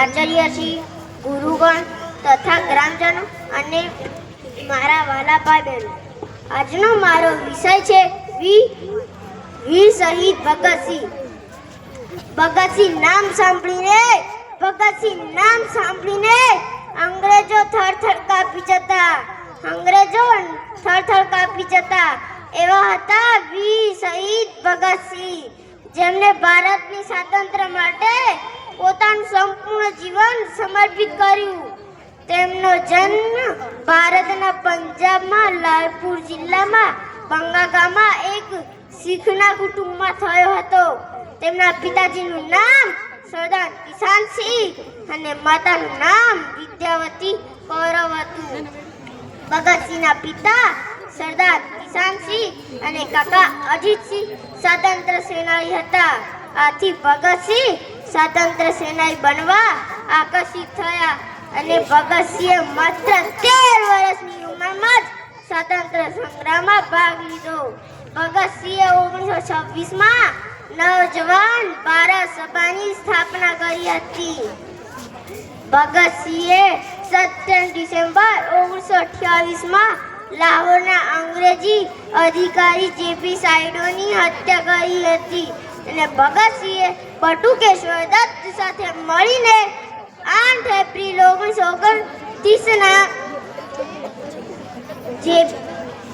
આચાર્યશ્રી ગુરુગણ તથા ગ્રામજનો અને મારા વાલા બહેનો. આજનો મારો વિષય છે વી વીર શહીદ ભગતસિંહ ભગતસિંહ નામ સાંભળીને ભગતસિંહ નામ સાંભળીને અંગ્રેજો થરથર કાપી જતા. અંગ્રેજો થરથર કાપી જતા. એવા હતા વી શહીદ ભગતસિંહ જેમને ભારતની સ્વાતંત્ર્ય માટે પોતાનું સંપૂર્ણ જીવન સમર્પિત કર્યું. તેમનો જન્મ ભારતના પંજાબમાં લાલપુર જિલ્લામાં બંગા ગામમાં એક શીખના કુટુંબમાં થયો હતો. તેમના પિતાજીનું નામ સરદાર કિસાનસિંહ અને માતાનું નામ વિદ્યાવતી કૌરવ હતું. ભગતસિંહના પિતા સરદાર કિસાનસિંહ અને કાકા અજીતસિંહ સ્વાતંત્ર સેનાની હતા. આથી ભગતસિંહ સ્વાતંત્ર્ય સેનાની બનવા આકર્ષિત થયા અને ભગતસિંહે માત્ર તેર વર્ષની ઉંમરમાં જ સ્વતંત્ર સંગ્રામમાં ભાગ લીધો. ભગતસિંહે ઓગણીસો છવ્વીસમાં નવજવાન ભારત સભાની સ્થાપના કરી હતી. ભગતસિંહે સત્તર ડિસેમ્બર ઓગણીસો અઠ્યાવીસમાં લાહોરના અંગ્રેજી અધિકારી જેપી સાઇડોની હત્યા કરી હતી. અને ભગતસિંહે બટુકેશ્વર દત્ત સાથે મળીને આઠ એપ્રિલ ઓગણીસો ઓગણત્રીસના જે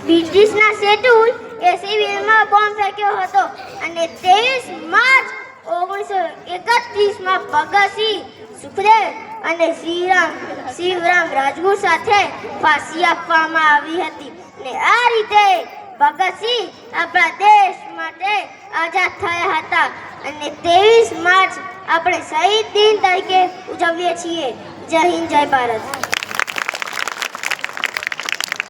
બ્રિટિશના શેડ્યુલ એ સિવિલમાં બોમ્બ ફેંક્યો હતો અને ત્રેવીસ માર્ચ ઓગણીસો એકત્રીસમાં ભગતસિંહ સુખદેવ અને શ્રીરામ, શિવરામ રાજગુરુ સાથે ફાંસી આપવામાં આવી હતી. અને આ રીતે ભગતસિંહ આપણા દેશ માટે આઝાદ થયા હતા અને ત્રેવીસ માર્ચ આપણે શહીદ દિન તરીકે ઉજવીએ છીએ. જય હિન્દ જય ભારત.